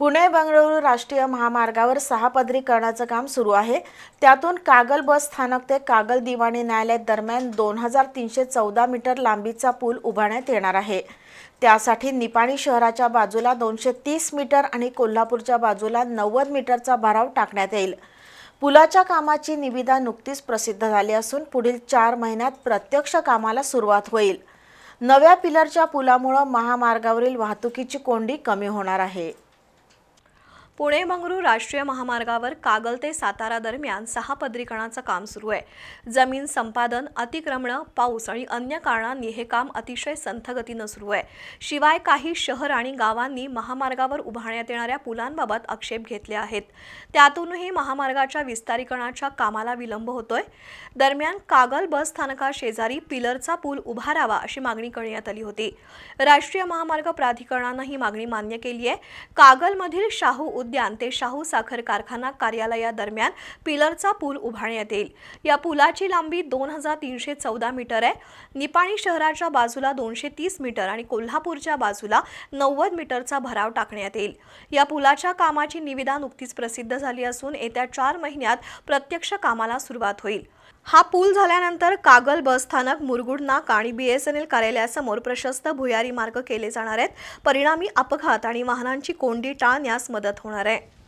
पुणे बंगळुरू राष्ट्रीय महामार्गावर सहा पदरीकरणाचं काम सुरू आहे. त्यातून कागल बस स्थानक ते कागल दिवाणी न्यायालय दरम्यान दोन हजार तीनशे चौदा मीटर लांबीचा पूल उभारण्यात येणार आहे. त्यासाठी निपाणी शहराच्या बाजूला दोनशे तीस मीटर आणि कोल्हापूरच्या बाजूला नव्वद मीटरचा भराव टाकण्यात येईल. पुलाच्या कामाची निविदा नुकतीच प्रसिद्ध झाली असून पुढील चार महिन्यात प्रत्यक्ष कामाला सुरुवात होईल. नव्या पिलरच्या पुलामुळं महामार्गावरील वाहतुकीची कोंडी कमी होणार आहे. पुणे मंगरू राष्ट्रीय महामार्गावर कागल ते सातारा दरम्यान सहा पदरीकरणाचं काम सुरू आहे. जमीन संपादन अतिक्रमणं पाऊस आणि अन्य कारणांनी हे काम अतिशय संथगतीनं सुरू आहे. शिवाय काही शहर आणि गावांनी महामार्गावर उभारण्यात येणाऱ्या पुलांबाबत आक्षेप घेतले आहेत. त्यातूनही महामार्गाच्या विस्तारीकरणाच्या कामाला विलंब होतोय. दरम्यान कागल बस स्थानका शेजारी पिलरचा पूल उभारावा अशी मागणी करण्यात आली होती. राष्ट्रीय महामार्ग प्राधिकरणानं ही मागणी मान्य केली आहे. कागलमधील शाहू उद्यान ते शाहू साखर कारखाना कार्यालयादरम्यान पिलरचा पूल उभारण्यात येईल. या पुलाची लांबी दोन हजार तीनशे चौदा मीटर आहे. निपाणी शहराच्या बाजूला दोनशे तीस मीटर आणि कोल्हापूरच्या बाजूला नव्वद मीटरचा भराव टाकण्यात येईल. या पुलाच्या कामाची निविदा नुकतीच प्रसिद्ध झाली असून येत्या चार महिन्यात प्रत्यक्ष कामाला सुरुवात होईल. हा पूल झाल्यानंतर कागल बस स्थानक मुरगुड नाका आणि बी एस एन एल कार्यालयासमोर प्रशस्त भुयारी मार्ग केले जाणार आहेत. परिणामी अपघात आणि वाहनांची कोंडी टाळण्यास मदत होणार आहे